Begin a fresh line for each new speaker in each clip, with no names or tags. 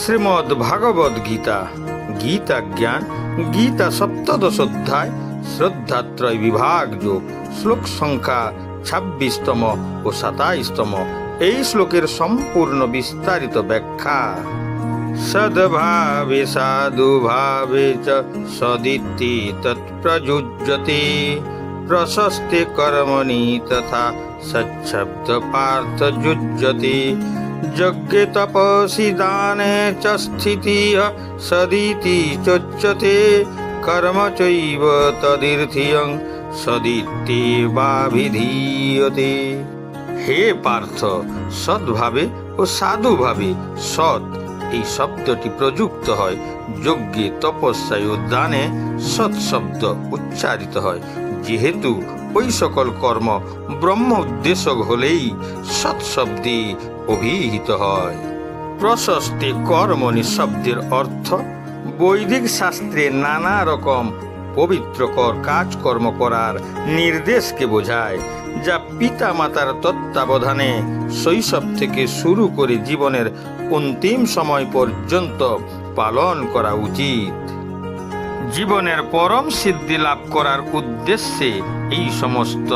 শ্রীমদ্ ভাগবত গীতা। গীতা জ্ঞান, গীতা সপ্তদশ অধ্যায় শ্রদ্ধাত্রয় বিভাগ যোগ, শ্লোক সংখ্যা ছাব্বিশতম ও সাতাইশতম। এই শ্লোকের সম্পূর্ণ বিস্তারিত ব্যাখ্যা। সদ্ভাবে সাধুভাবে চ সদিতি তৎপ্রযুজ্যতে প্রশস্তে কর্মণি তথা সচ্ছব্দ পার্থ যুজ্যতে। যজ্ঞে তপসি দানে চ স্থিতি সদিতি চোচ্যতে কর্ম চৈব তদীর্থিয়ং সদিতি বাভিধীয়তে হে পার্থ, সৎভাবে ও সাধুভাবে সৎ, এই শব্দটি প্রযুক্ত হয়। যজ্ঞে তপস্যায় ও দানে সৎ শব্দ উচ্চারিত হয়। যেহেতু ওই সকল কর্ম ব্রহ্ম উদ্দেশ্যক হলেই সৎ শব্দে অভিহিত হয়। প্রশস্তি কর্মণি শব্দের অর্থ, বৈদিক শাস্ত্রে নানা রকম পবিত্রকর কাজকর্ম করার নির্দেশকে বোঝায়, যা পিতা মাতার তত্ত্বাবধানে শৈশব থেকে শুরু করে জীবনের অন্তিম সময় পর্যন্ত পালন করা উচিত। জীবনের পরম সিদ্ধি লাভ করার উদ্দেশ্যে এই সমস্ত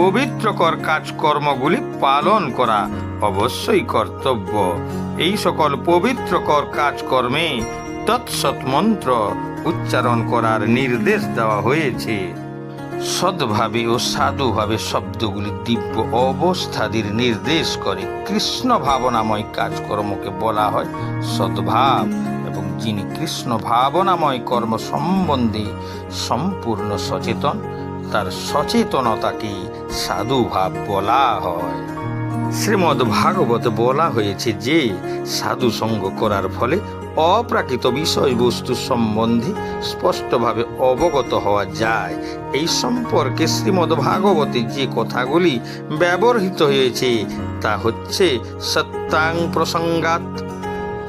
পবিত্রকর কাজকর্মগুলি পালন করা অবশ্যই কর্তব্য। এই সকল পবিত্রকর কাজকর্মে তৎসৎ মন্ত্র উচ্চারণ করার নির্দেশ দেওয়া হয়েছে। সদ্ভাবে ও সাধুভাবে শব্দগুলি দিব্য অবস্থাদির নির্দেশ করে কৃষ্ণ ভাবনাময় কাজকর্মকে বলা হয় সদ্ভাব এবং যিনি কৃষ্ণ ভাবনাময় কর্ম সম্বন্ধে সম্পূর্ণ সচেতন তার সচেতনতাকে সাধুভাব বলা হয়? শ্রীমদ্ ভাগবতে বলা হয়েছে যে, সাধু সঙ্গ করার ফলে অপ্রাকৃত বিষয়বস্তু সম্বন্ধে স্পষ্টভাবে অবগত হওয়া যায়। এই সম্পর্কে শ্রীমদ্ ভাগবতে যে কথাগুলি ব্যবহৃত হয়েছে, তা হচ্ছে সত্যাং প্রসঙ্গাত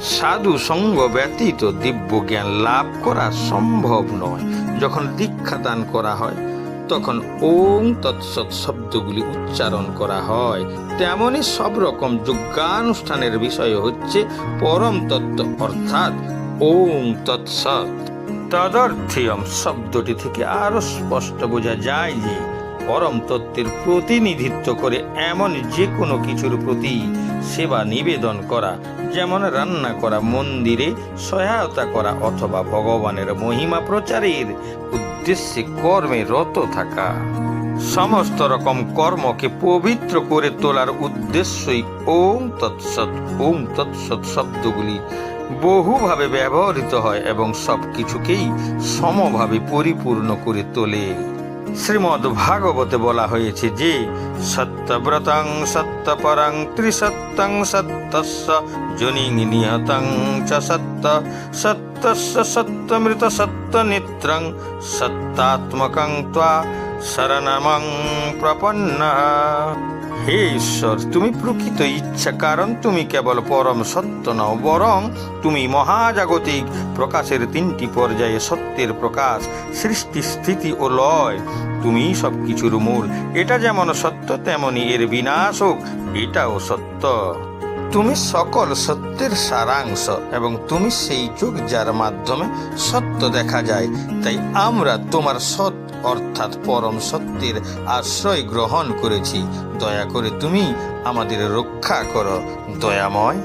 সাধু সঙ্গ ব্যতীত দিব্য জ্ঞান লাভ করা সম্ভব নয়। যখন দীক্ষা দান করা হয় তখন ওং তৎসৎ শব্দগুলি উচ্চারণ করা হয়। তেমনি সব রকম যজ্ঞানুষ্ঠানের বিষয় হচ্ছে পরম তত্ত্ব, অর্থাৎ ওং তৎসৎ তদর্থিয়ম শব্দটি থেকে আরও স্পষ্ট বোঝা যায় যে পরম তত্ত্বের প্রতিনিধিত্ব করে এমন যে কোনো কিছুর প্রতি সেবা নিবেদন করা, যেমন রান্না করা মন্দিরে, সহায়তা করা অথবা ভগবানের মহিমা প্রচারের উদ্দেশ্যে কর্মে রত থাকা। সমস্ত রকম কর্মকে পবিত্র করে তোলার উদ্দেশ্যই ওং তৎসৎ ওং তৎসৎ শব্দগুলি বহুভাবে ব্যবহৃত হয় এবং সব কিছুকেই সমভাবে পরিপূর্ণ করে তোলে। শ্রীমদ্ ভাগবতে বলা হয়েছে যে, সত্যব্রতং সত্যপরং ত্রিসত্যং সত্যস্য, জনিং নিহতং চ সত্য, সত্যস্য সত্যমৃত সত্যনিত্রং, সত্তাত্মকং ত্বা শরণমং প্রপন্ন। হে ঈশ্বর, তুমি প্রকৃত ইচ্ছা, কারণ তুমি কেবল পরম সত্য নও, বরং তুমি মহাজাগতিক প্রকাশের তিনটি পর্যায়ে সত্যের প্রকাশ, সৃষ্টি, স্থিতি ও লয়। তুমি সব কিছুর মূল, এটা যেমন সত্য, তেমনি এর বিনাশ হোক, এটাও সত্য। তুমি সকল সত্যের সারাংশ এবং তুমি সেই চোখ যার মাধ্যমে সত্য দেখা যায়, তাই আমরা তোমার সৎ অর্থাৎ পরম সত্যের আশ্রয় গ্রহণ করেছি। দয়া করে তুমি আমাদের রক্ষা করো, দয়াময়।